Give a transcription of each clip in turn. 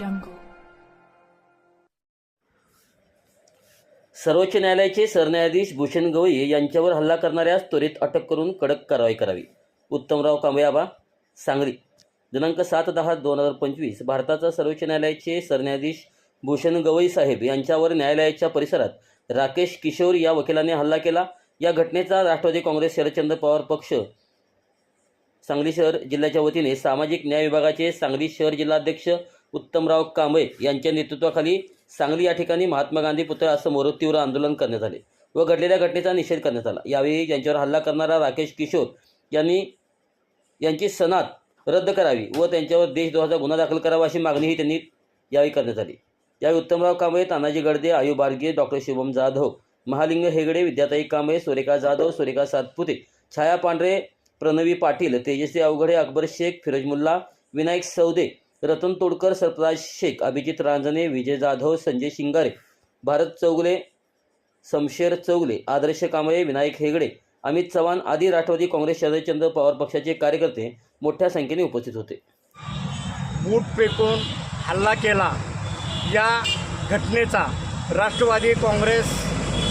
जंगल सर्वोच्च न्यायालयाचे सरन्यायाधीश भूषण गवई यांच्यावर हल्ला करणाऱ्या त्वरित अटक करून कडक कारवाई करावी. उत्तमराव कांबयाबा सांगली. दिनांक सात दहा दोन हजार पंचवीस भारताचा सर्वोच्च न्यायालयाचे सरन्यायाधीश भूषण गवई साहेब यांच्यावर न्यायालयाच्या परिसरात राकेश किशोर या वकिलाने हल्ला केला. या घटनेचा राष्ट्रवादी काँग्रेस शरदचंद्र पवार पक्ष सांगली शहर जिल्ह्याच्या वतीने सामाजिक न्याय विभागाचे सांगली शहर जिल्हाध्यक्ष उत्तमराव कांबळे यांच्या नेतृत्वाखाली सांगली या ठिकाणी महात्मा गांधी पुतळा समोर तीव्र आंदोलन करण्यात आले व घडलेल्या घटनेचा निषेध करण्यात आला. यावेळी यांच्यावर हल्ला करणारा राकेश किशोर यांनी यांची सनात रद्द करावी व त्यांच्यावर देशद्रोहाचा गुन्हा दाखल करावा अशी मागणीही त्यांनी यावेळी करण्यात आली. यावेळी उत्तमराव कांबळे तानाजी गडदे आयु बारगे डॉक्टर शुभम जाधव महालिंग हेगडे विद्याताई कांबळे सुरेखा जाधव सुरेखा सातपुते छाया पांढरे प्रणवी पाटील तेजस्वी अवघडे अकबर शेख फिरोज मुल्ला विनायक सौदे रतन तोडकर सरफराज शेख अभिजित रांजणे विजय जाधव संजय शिंगारे भारत चौगले शमशेर चौगले आदर्श कांबळे विनायक हेगडे अमित चव्हाण आदी राष्ट्रवादी काँग्रेस शरदचंद्र पवार पक्षाचे कार्यकर्ते मोठ्या संख्येने उपस्थित होते. बूट पेटून हल्ला केला या घटनेचा राष्ट्रवादी काँग्रेस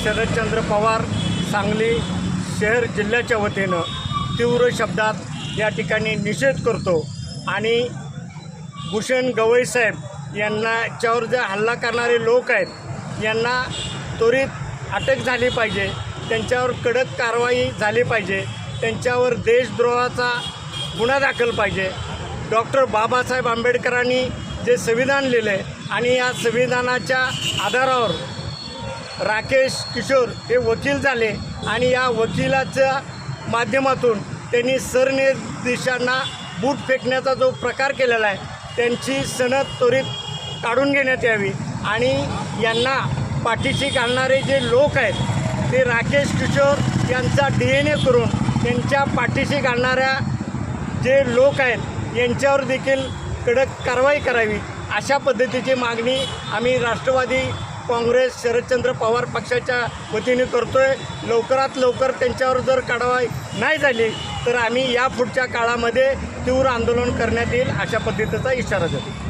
शरदचंद्र पवार सांगली शहर जिल्ह्याच्या वतीनं तीव्र शब्दात या ठिकाणी निषेध करतो आणि भूषण गवई साहेब यांनाच्यावर जे हल्ला करणारे लोक आहेत यांना त्वरित अटक झाली पाहिजे त्यांच्यावर कडक कारवाई झाली पाहिजे त्यांच्यावर देशद्रोहाचा गुन्हा दाखल पाहिजे. डॉक्टर बाबासाहेब आंबेडकरांनी जे संविधान लिहिले आणि या संविधानाच्या आधारावर राकेश किशोर हे वकील झाले आणि या वकिलाच्या माध्यमातून त्यांनी सरन्यायाधीशांना बूट फेकण्याचा जो प्रकार केलेला आहे त्यांची सनद त्वरित काढून घेण्यात यावी. आणि यांना पाठीशी घालणारे जे लोक आहेत ते राकेश किशोर यांचा डी एन ए करून त्यांच्या पाठीशी घालणाऱ्या जे लोक आहेत यांच्यावर देखील कडक कारवाई करावी. अशा पद्धतीची मागणी आम्ही राष्ट्रवादी काँग्रेस शरदचंद्र पवार पक्षाच्या वतीने करतोय. लवकरात लवकर त्यांच्यावर जर कारवाई नाही झाली तर आम्ही या पुढच्या काळामध्ये तीव्र आंदोलन करण्यात येईल अशा पद्धतीचा इशारा देतो.